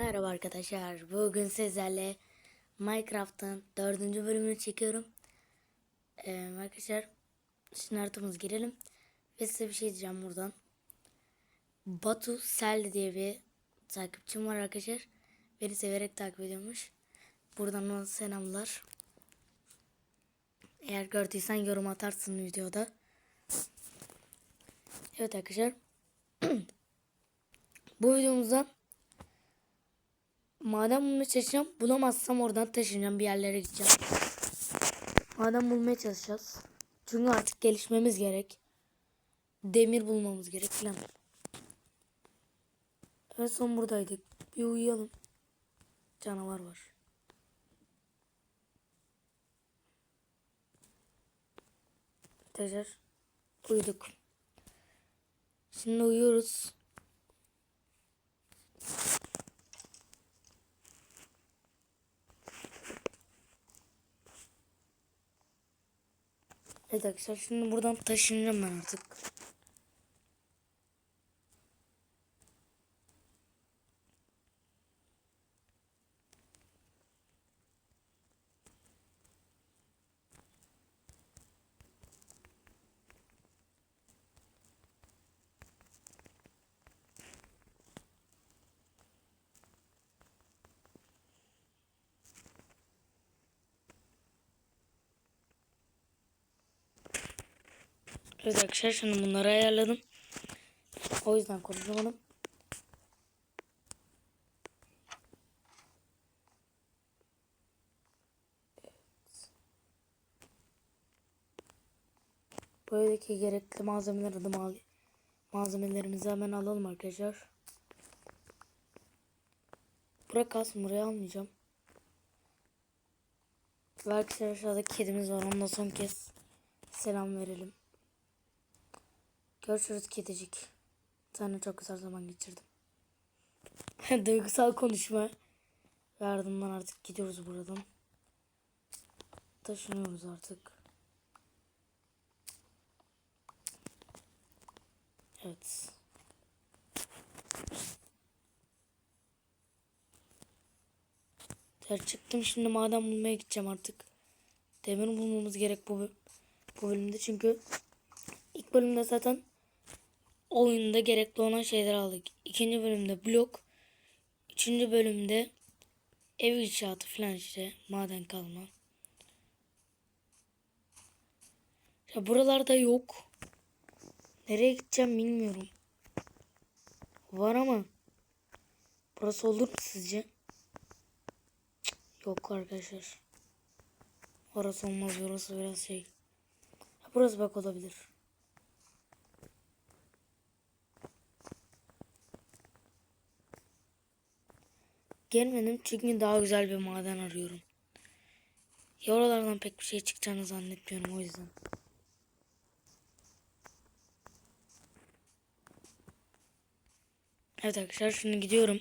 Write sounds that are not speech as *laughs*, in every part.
Merhaba arkadaşlar. Bugün sizlerle Minecraft'ın dördüncü bölümünü çekiyorum. Ee, arkadaşlar şimdi haritamız girelim. Ve size bir şey diyeceğim buradan. Batu Sel diye bir takipçim var arkadaşlar. Beni severek takip ediyormuş. Buradan ona selamlar. Eğer gördüysen yorum atarsın videoda. Evet arkadaşlar. *clears throat* Bu videomuzda Maden bulmaya çalışacağım. Bulamazsam oradan taşınacağım. Bir yerlere gideceğim. Maden bulmaya çalışacağız. Çünkü artık gelişmemiz gerek. Demir bulmamız gerek falan. En son buradaydık. Bir uyuyalım. Canavar var. Tekrar uyuduk. Şimdi uyuyoruz. Evet arkadaşlar şimdi buradan taşınacağım ben artık. Evet arkadaşlar şimdi bunları ayarladım. O yüzden konuşamadım. Bu evdeki gerekli malzemeleri de mal malzemelerimizi hemen alalım arkadaşlar. Bırak kalsın buraya almayacağım. Ve arkadaşlar aşağıda kedimiz var. Onunla son kez selam verelim. Görüşürüz kedicik. Seninle çok güzel zaman geçirdim. *laughs* Duygusal konuşma. Ve ardından artık gidiyoruz buradan. Taşınıyoruz artık. Evet. Ter çıktım şimdi maden bulmaya gideceğim artık. Demir bulmamız gerek bu, bu bölümde çünkü ilk bölümde zaten oyunda gerekli olan şeyler aldık. İkinci bölümde blok. Üçüncü bölümde ev inşaatı falan işte maden kalma. Ya buralarda yok. Nereye gideceğim bilmiyorum. Var ama burası olur mu sizce? Yok arkadaşlar. Orası olmaz. Burası biraz şey. Burası bak olabilir. Gelmedim çünkü daha güzel bir maden arıyorum. Ya pek bir şey çıkacağını zannetmiyorum o yüzden. Evet arkadaşlar şimdi gidiyorum.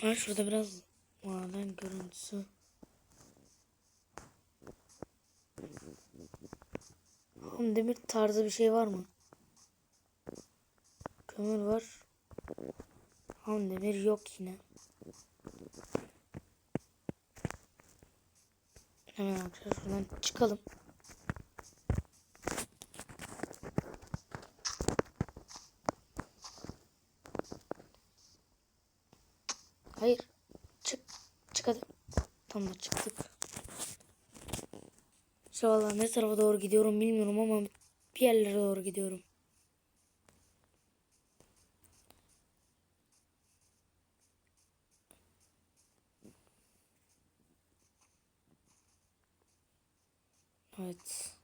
Ha şurada biraz maden görüntüsü. Oğlum demir tarzı bir şey var mı? Kömür var. Ham demir yok yine. Hemen arkadaşlar şuradan çıkalım. Hayır. Çık. Çık hadi. Tamam çıktık. Şu ne tarafa doğru gidiyorum bilmiyorum ama bir yerlere doğru gidiyorum. Evet.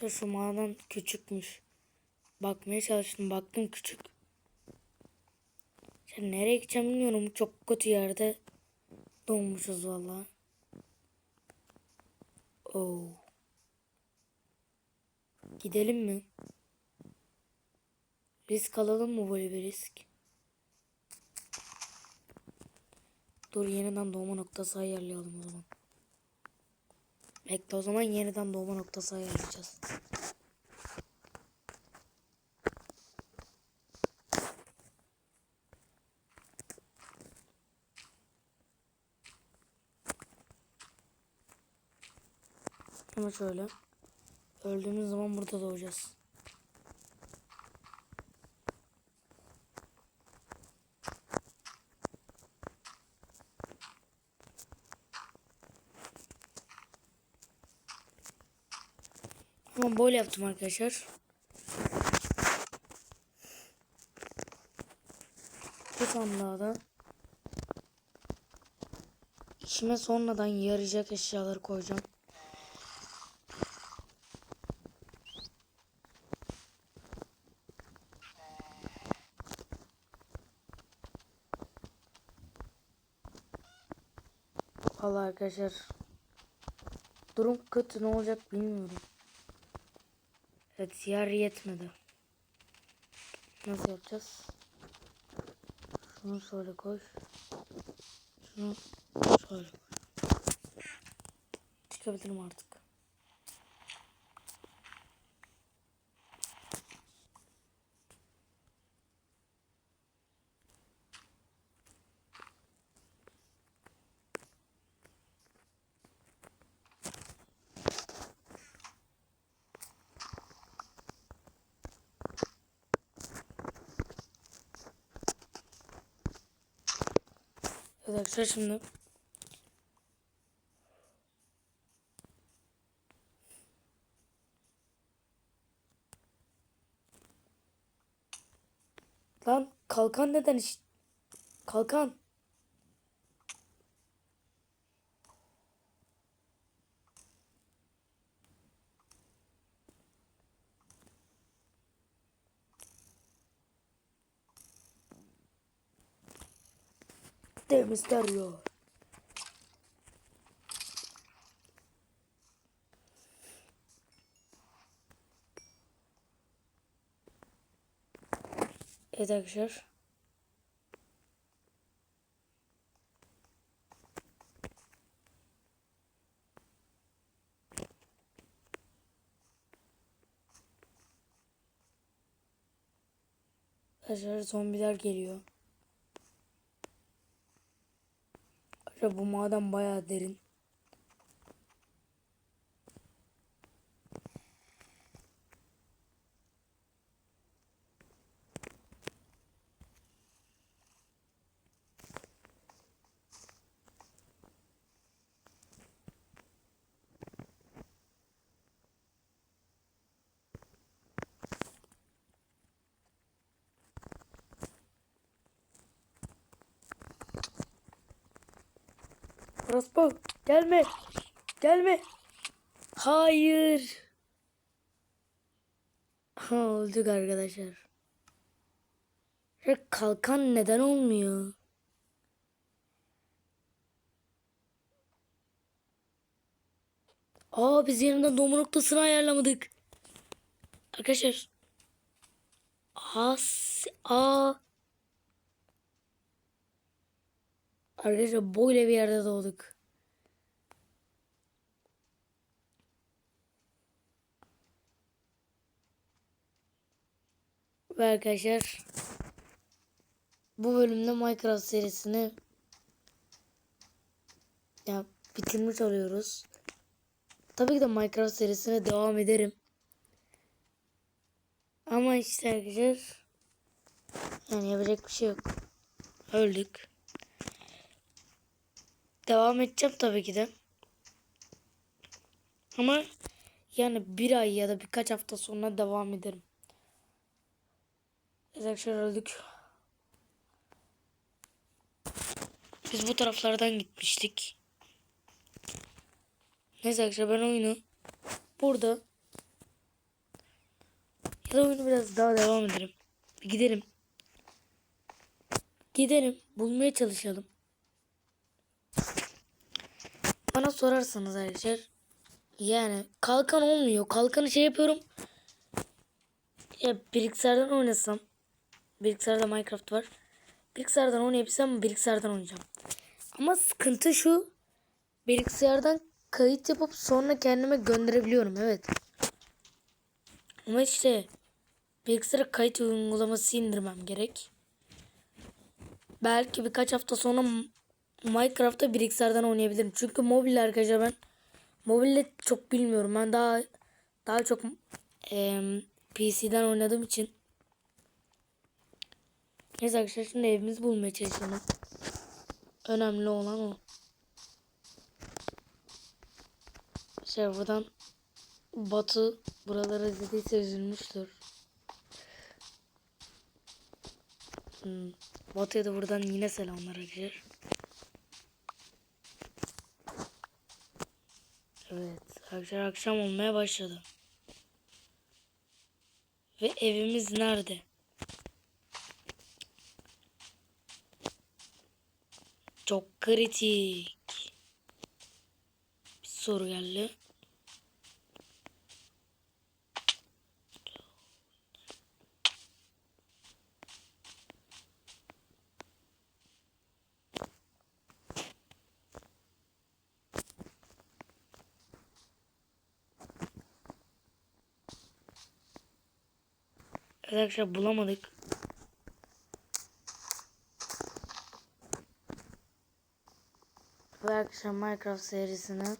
Şu küçükmüş. Bakmaya çalıştım. Baktım küçük. Şimdi nereye gideceğim bilmiyorum. Çok kötü yerde donmuşuz valla. Oo. Gidelim mi? Risk alalım mı böyle bir risk? Dur yeniden doğma noktası ayarlayalım o zaman. Bekle o zaman yeniden doğma noktası ayarlayacağız. Ama şöyle. Öldüğümüz zaman burada doğacağız. Ama böyle yaptım arkadaşlar. Bu sandığa da içime sonradan yarayacak eşyaları koyacağım. Vallahi arkadaşlar durum kötü ne olacak bilmiyorum. Evet yer yetmedi. Nasıl yapacağız? Şunu şöyle koy. Şunu şöyle koy. Çıkabilirim artık. Evet arkadaşlar şimdi Lan kalkan neden iş... Kalkan. Misterio. Evet arkadaşlar. Arkadaşlar zombiler geliyor. Arkadaşlar bu maden bayağı derin. Orospu gelme. Gelme. Hayır. Ha, öldük arkadaşlar. Ya kalkan neden olmuyor? Aa biz yeniden doğma noktasını ayarlamadık. Arkadaşlar. As a Arkadaşlar böyle bir yerde doğduk. Ve arkadaşlar bu bölümde Minecraft serisini ya bitirmiş oluyoruz. Tabii ki de Minecraft serisine devam ederim. Ama işte arkadaşlar yani yapacak bir şey yok. Öldük. Devam edeceğim tabii ki de. Ama yani bir ay ya da birkaç hafta sonra devam ederim. Arkadaşlar öldük. Biz bu taraflardan gitmiştik. Neyse arkadaşlar ben oyunu burada ya da oyunu biraz daha devam ederim. Gidelim. Gidelim. Bulmaya çalışalım. Sorarsanız arkadaşlar yani kalkan olmuyor. Kalkanı şey yapıyorum. Ya bilgisayardan oynasam bilgisayarda Minecraft var. Bilgisayardan oynayabilsem bilgisayardan oynayacağım. Ama sıkıntı şu. Bilgisayardan kayıt yapıp sonra kendime gönderebiliyorum evet. Ama işte bilgisayara kayıt uygulaması indirmem gerek. Belki birkaç hafta sonra Minecraft'ta bilgisayardan oynayabilirim. Çünkü mobil arkadaşlar ben mobille çok bilmiyorum. Ben daha daha çok em, PC'den oynadığım için. Neyse arkadaşlar şimdi evimizi bulmaya çalışalım. Önemli olan o. Buradan Batu buraları izlediyse üzülmüştür. Hmm. Batu'ya da buradan yine selamlar arkadaşlar. Evet arkadaşlar akşam olmaya başladı. Ve evimiz nerede? Çok kritik. Bir soru geldi. Arkadaşlar bulamadık. Ve arkadaşlar Minecraft serisini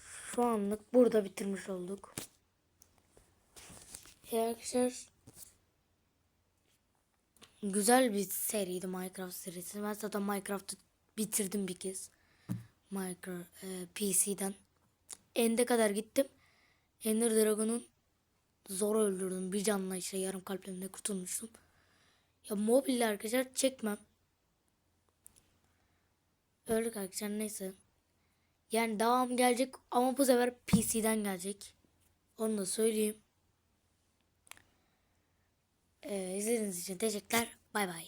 şu anlık burada bitirmiş olduk. E arkadaşlar güzel bir seriydi Minecraft serisi. Ben zaten Minecraft'ı bitirdim bir kez. Minecraft e, PC'den. Ende kadar gittim. Ender Dragon'un zor öldürdüm. Bir canla işte yarım kalplemle kurtulmuştum. Ya mobilde arkadaşlar çekmem. Öldük arkadaşlar neyse. Yani devam gelecek ama bu sefer PC'den gelecek. Onu da söyleyeyim. Ee, izlediğiniz için teşekkürler. Bay bay.